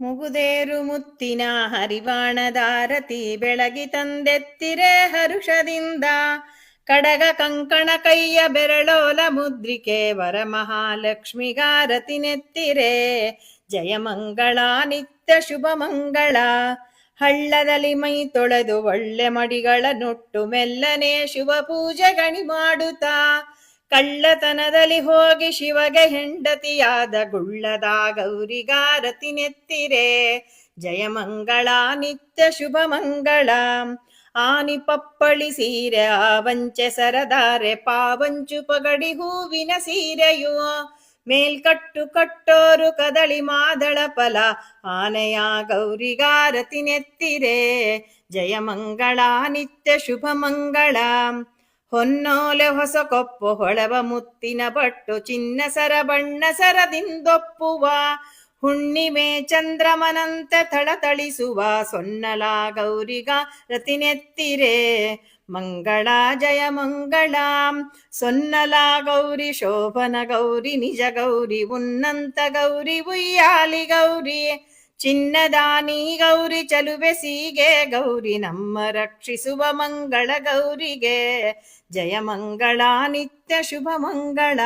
ಮುಗುದೇರು ಮುತ್ತಿನ ಹರಿವಾಣದಾರತಿ ಬೆಳಗಿ ತಂದೆತ್ತಿರೆ ಹರುಷದಿಂದ. ಕಡಗ ಕಂಕಣ ಕೈಯ ಬೆರಳೋಲ ಮುದ್ರಿಕೆ ವರಮಹಾಲಕ್ಷ್ಮಿಗಾರತಿ ನೆತ್ತಿರೆ. ಜಯ ಮಂಗಳ, ನಿತ್ಯ ಶುಭ ಮಂಗಳ. ಹಳ್ಳದಲ್ಲಿ ಮೈ ತೊಳೆದು ಒಳ್ಳೆ ಮಡಿಗಳ ನೊಟ್ಟು ಮೆಲ್ಲನೆ ಶುಭ ಪೂಜೆ ಗಣಿ ಮಾಡುತ್ತಾ. ಕಳ್ಳತನದಲ್ಲಿ ಹೋಗಿ ಶಿವಗೆ ಹೆಂಡತಿಯಾದ ಗುಳ್ಳದ ಗೌರಿಗಾರತಿ ನೆತ್ತಿರೆ. ಜಯ ಮಂಗಳ, ನಿತ್ಯ ಶುಭ ಮಂಗಳ. ಆನಿ ಪಪ್ಪಳಿ ಸೀರೆ ಆವಂಚೆ ಸರದಾರೆ, ಪಾವಂಚು ಪಗಡಿ ಹೂವಿನ ಸೀರೆಯು. ಮೇಲ್ಕಟ್ಟು ಕಟ್ಟೋರು ಕದಳಿ ಮಾದಳ ಫಲ, ಆನೆಯ ಗೌರಿಗಾರತಿ ನೆತ್ತಿರೆ. ಜಯ ಮಂಗಳ, ನಿತ್ಯ ಶುಭ ಮಂಗಳ. ಹೊನ್ನೋಲೆ ಹೊಸ ಕೊಪ್ಪು ಹೊಳವ ಮುತ್ತಿನ ಬಟ್ಟು ಚಿನ್ನ ಸರ ಬಣ್ಣ ಸರದಿಂದೊಪ್ಪುವ ಹುಣ್ಣಿಮೆ ಚಂದ್ರಮನಂತ ಥಳಥಳಿಸುವ ಸೊನ್ನಲ ಗೌರಿಗ ರತಿನೆತ್ತಿರೆ. ಮಂಗಳ ಜಯ ಮಂಗಳ, ಸೊನ್ನಲ ಗೌರಿ ಶೋಭನ ಗೌರಿ ನಿಜ ಗೌರಿ ಉನ್ನಂತ ಗೌರಿ ಉಯ್ಯಾಲಿ ಗೌರಿ. ಚಿನ್ನದಾನಿ ಗೌರಿ ಚಲುವೆ ಸೀಗೆ ಗೌರಿ ನಮ್ಮ ರಕ್ಷಿಸುವ ಮಂಗಳ ಗೌರಿಗೆ. ಜಯ ಮಂಗಳ ನಿತ್ಯ ಶುಭ ಮಂಗಳ.